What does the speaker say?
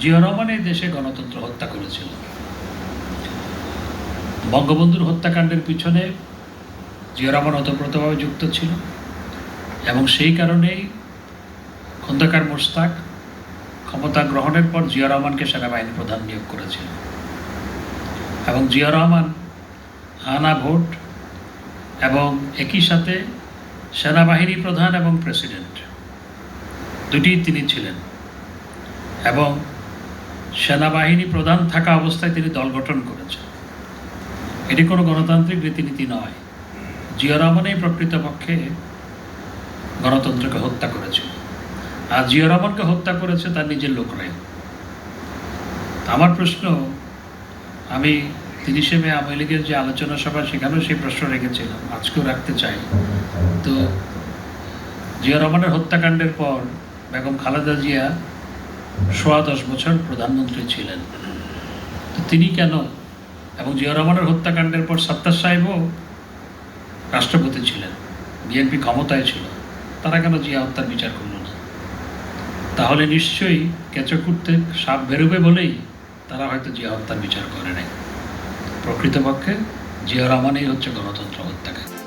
জিয়া রহমান এই দেশে গণতন্ত্র হত্যা করেছিল। বঙ্গবন্ধুর হত্যাকাণ্ডের পিছনে জিয়া রহমান ওতপ্রোতভাবে যুক্ত ছিল এবং সেই কারণেই খন্দকার মোশতাক ক্ষমতা গ্রহণের পর জিয়া রহমানকে সেনাবাহিনী প্রধান নিয়োগ করেছিল। এবং জিয়া রহমান আনা ভোট এবং একই সাথে সেনাবাহিনী প্রধান এবং প্রেসিডেন্ট, দুটিই তিনি ছিলেন। এবং সেনাবাহিনী প্রধান থাকা অবস্থায় তিনি দল গঠন করেছেন। এটি কোনো গণতান্ত্রিক রীতিনীতি নয়। জিয়া রহমানই প্রকৃতপক্ষে গণতন্ত্রকে হত্যা করেছিল আর জিয়া রহমানকে হত্যা করেছে তার নিজের লোকরাই। আমার প্রশ্ন, আমি তিরিশে মে আওয়ামী লীগের যে আলোচনা সভা, সেখানেও সেই প্রশ্ন রেখেছিলাম। আজকেও রাখতে চাই। তো জিয়া রহমানের হত্যাকাণ্ডের পর বেগম খালেদা জিয়া সোয়া দশ বছর প্রধানমন্ত্রী ছিলেন। তিনি কেন এবং জিয়া রহমানের হত্যাকাণ্ডের পর সত্তার সাহেবও রাষ্ট্রপতি ছিলেন, বিএনপি ক্ষমতায় ছিল, তারা কেন জিয়া হত্যার বিচার করল না? তাহলে নিশ্চয়ই কেঁচো কুটতে সাপ বেরোবে বলেই তারা হয়তো জিয়া হত্যার বিচার করে নাই। প্রকৃতপক্ষে জিয়া রহমানই হচ্ছে গণতন্ত্র হত্যাকারী।